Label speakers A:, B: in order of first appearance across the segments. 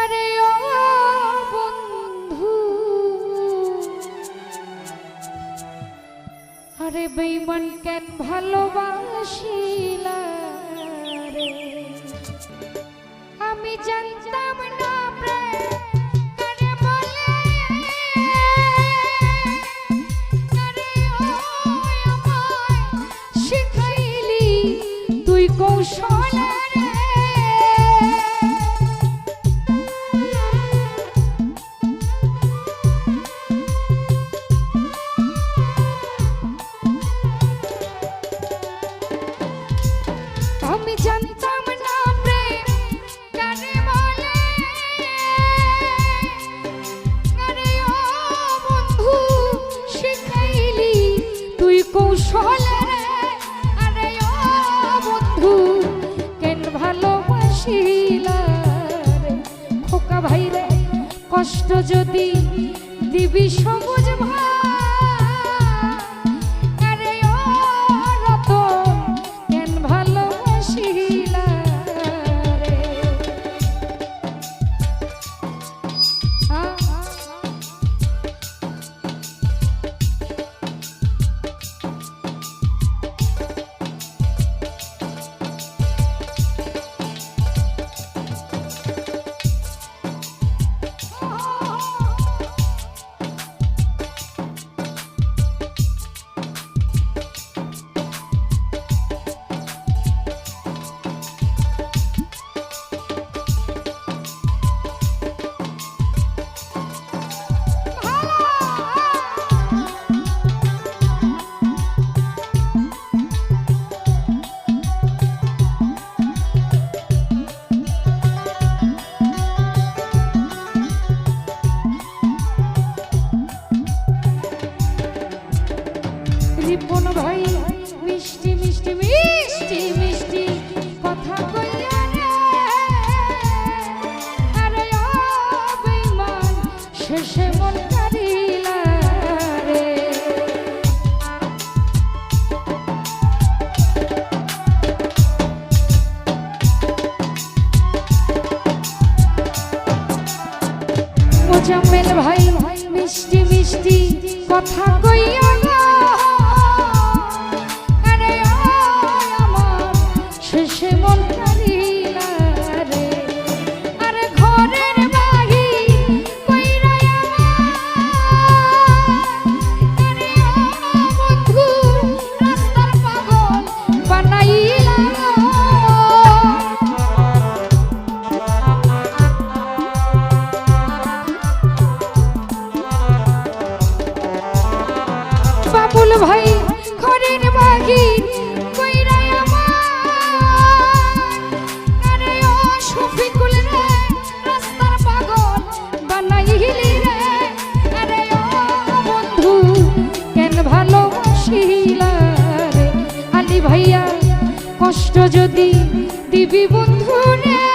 A: আরে ও বন্ধু। আরে কেন ভালোবাসিলা? যদি দিবি সময় মোজাম্মেল ভাই মিষ্টি মিষ্টি কথা কইয়া শিলারে আলী ভাইয়া কষ্ট যদি দিবি বন্ধু নে।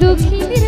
A: দুঃখীদের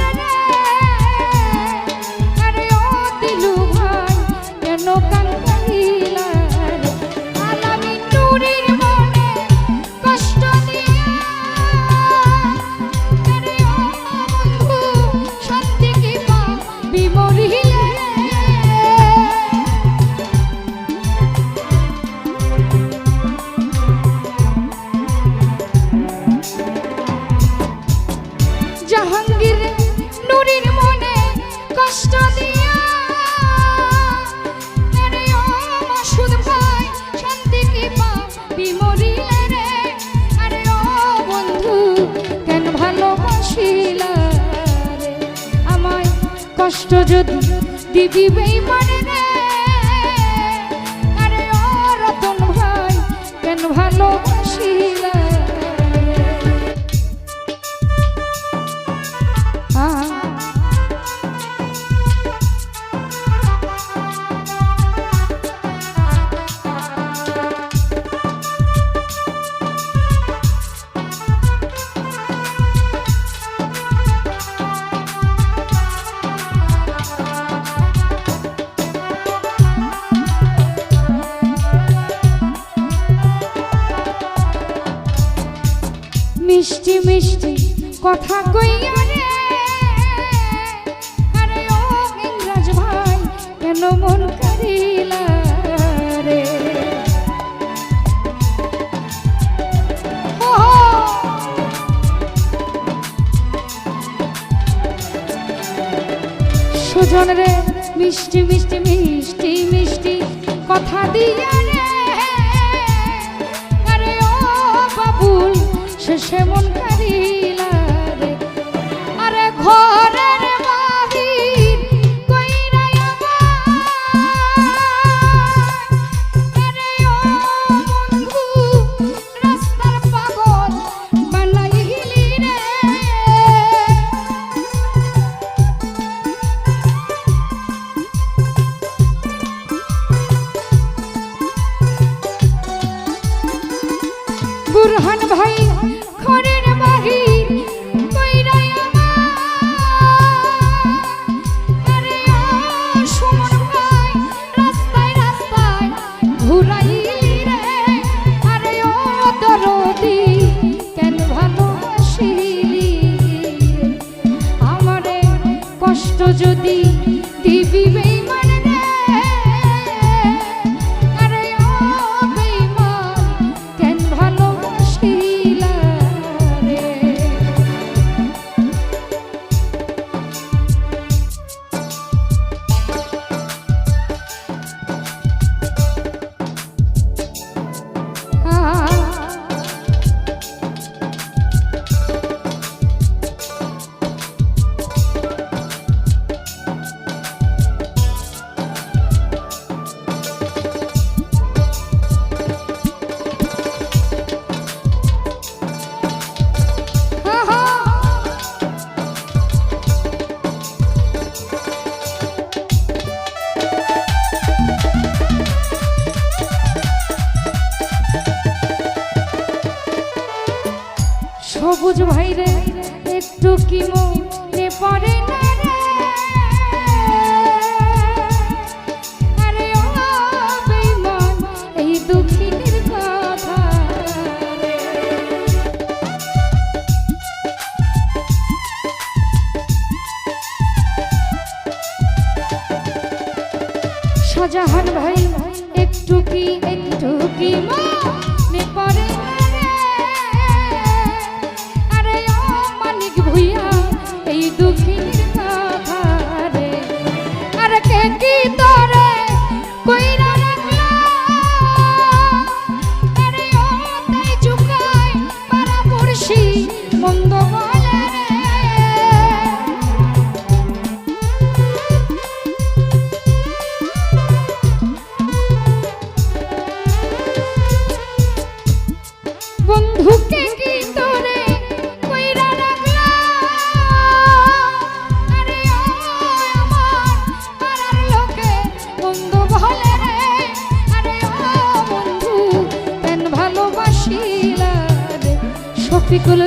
A: কষ্ট যদি দিবি বেইমানে রে আরে ও রতন ভাই কেন ভালোবাসিলা? মিষ্টি কথা কইয়া রে। আরে ও ইংরাজ ভাই, কেন মন করিলা রে? সুজন রে, মিষ্টি মিষ্টি মিষ্টি মিষ্টি কথা দিয়া রে। শেষে মন কারী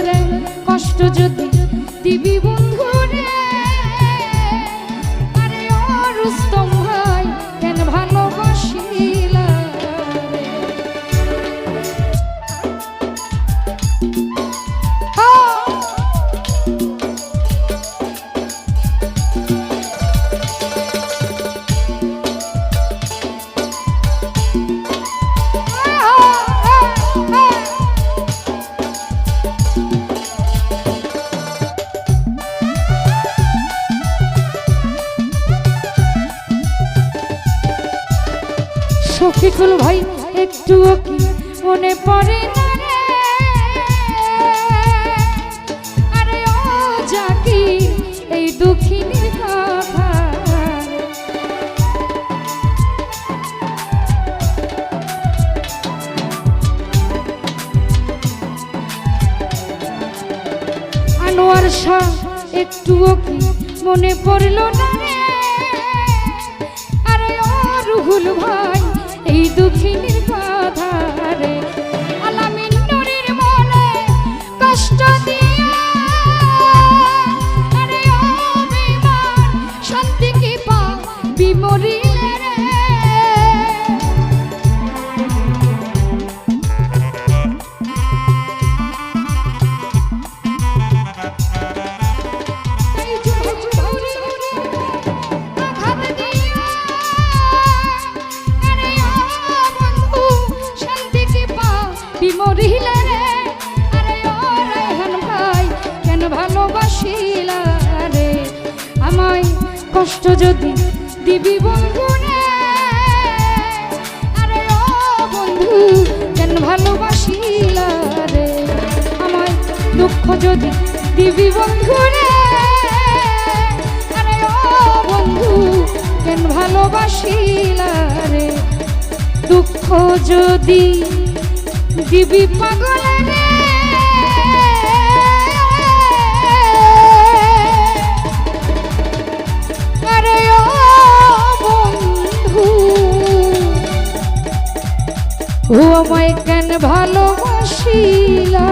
A: রে কষ্ট যদি দিবি বল। শিকুল ভাই একটু কি মনে পড়ে এই আনোয়ার শাহ একটুও কি মনে পড়ল না? কষ্ট যদি দিবি বন্ধু আরে ও বন্ধু, কেন ভালোবাসি রে? আমার দুঃখ যদি দিবি বন্ধু আরে ও বন্ধু, কেন ভালোবাসি রে? দুঃখ যদি দিবি পাগলে ও আমায় কেন ভালোবাসিলা?